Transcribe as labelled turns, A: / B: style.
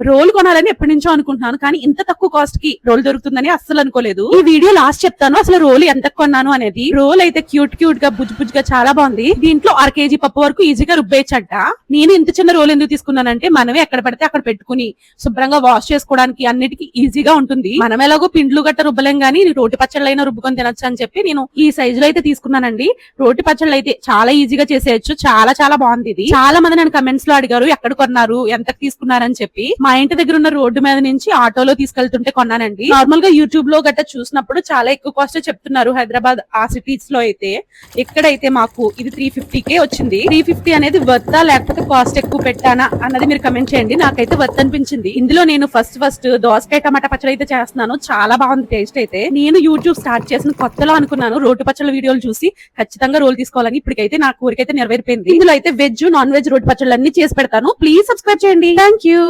A: Role కొనాలని ఎప్పటి నుంచో అనుకుంటున్నాను కానీ ఇంత తక్కువ కాస్ట్కి రోల్ దొరుకుతుందని అస్సలు అనుకోలేదు. ఈ వీడియో లాస్ట్ చెప్తాను అసలు రోల్ ఎంత కొన్నాను అనేది. రోల్ అయితే క్యూట్ క్యూట్గా బుజ్జు బుజ్జుగా చాలా బాగుంది. దీంట్లో అర కేజీ పప్పు వరకు ఈజీగా రుబ్బేయచ్చట. నేను ఇంత చిన్న రోల్ ఎందుకు తీసుకున్నానంటే మనమే ఎక్కడ పడితే అక్కడ పెట్టుకుని శుభ్రంగా వాష్ చేసుకోవడానికి అన్నిటికీ ఈజీగా ఉంటుంది. మనం ఎలాగో పిండ్లు గట్ట రుబ్బలేం గానీ రోటి పచ్చళ్ళైనా రుబ్బుకొని తినొచ్చు అని చెప్పి నేను ఈ సైజు లో అయితే తీసుకున్నానండి. రోటి పచ్చళ్ళు అయితే చాలా ఈజీగా చేసేయచ్చు చాలా చాలా బాగుంది ఇది. చాలా మంది నన్ను కమెంట్స్లో అడిగారు ఎక్కడ కొన్నారు ఎంత తీసుకున్నారని చెప్పి. మా ఇంటి దగ్గర ఉన్న రోడ్డు మీద నుంచి ఆటోలో తీసుకెళ్తుంటే కొన్నానండి. నార్మల్గా యూట్యూబ్లో గట్ట చూసినప్పుడు చాలా ఎక్కువ కాస్ట్ చెప్తున్నారు హైదరాబాద్ ఆ సిటీస్లో అయితే. ఇక్కడైతే మాకు ఇది త్రీ ఫిఫ్టీ కే వచ్చింది. త్రీ ఫిఫ్టీ అనేది వర్తా లేకపోతే కాస్ట్ ఎక్కువ పెట్టానా అన్నది మీరు కమెంట్ చేయండి. నాకైతే వర్త్ అనిపించింది. ఇందులో నేను ఫస్ట్ ఫస్ట్ దోసకాయ టమాటా పచ్చడి అయితే చేస్తున్నాను. చాలా బాగుంది టేస్ట్ అయితే. నేను యూట్యూబ్ స్టార్ట్ చేసిన కొత్తలో అనుకున్నాను. రోడ్డు పచ్చళ్ళ వీడియోలు చూసి ఖచ్చితంగా రోల్ తీసుకోవాలని ఇప్పటికైతే నా కోరికైతే నెరవేరిపోయింది. ఇందులో అయితే వెజ్ నాన్ వెజ్ రోడ్డు పచ్చళ్ళు అన్ని చేసి పెడతాను. ప్లీజ్ సబ్స్క్రైబ్ చేయండి. Thank you